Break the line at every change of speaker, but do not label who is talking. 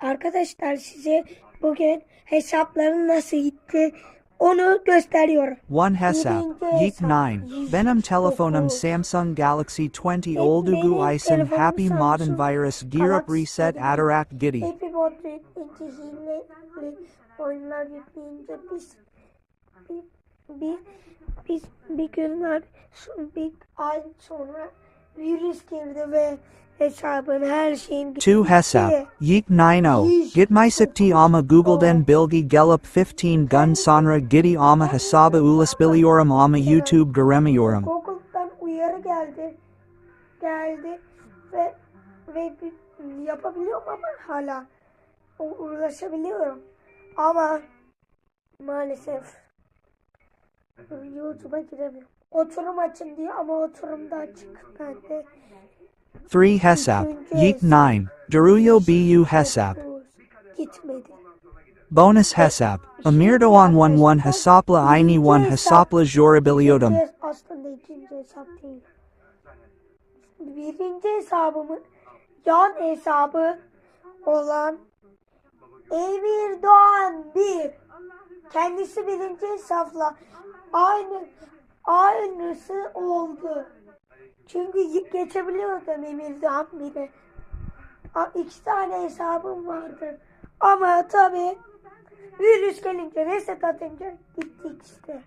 Arkadaşlar size bugün hesapların nasıl gitti onu gösteriyorum.
One hesap,
hesap,
9,
yüz
Benim telefonum. Samsung Galaxy 20
benim
Oldugu
telefonum
Happy Modern Virus Gear Up Reset. Adarak Giddy.
Happy hileli oyunlar yükleyince biz bir, bir, bir günler bir ay sonra virüs girdi ve hesabın her şeyin
Two hesap. Yeek 90, Git My Sipti Ama Googleden Bilgi Gelup 15 Gun Sonra Giddy Ama Hasaba Ulasbiliorum Ama YouTube Garemiyorum.
Google'dan uyarı geldi. Geldi ve ve yapabiliyorum ama hala ulaşabiliyorum. Ama maalesef YouTube'a giremiyorum. Oturum açın diye ama oturumda açık bende.
3 hesap, Yeek 9, Daruyo Bu hesap.
Gitmedi.
Bonus hesap, Amirdoan 11 Hesapla Aini 1 Hesapla Jorabiliotum.
İkinci- Aslında ikinci hesap değil. Birinci hesabımın yan hesabı olan Emir Doğan 1. Kendisi birinci hesapla aynı aynısı oldu. Çünkü y- geçebiliyordum Emir Doğan 1'e. A- İki tane hesabım vardı. Ama tabii virüs gelince reset atınca gittik işte.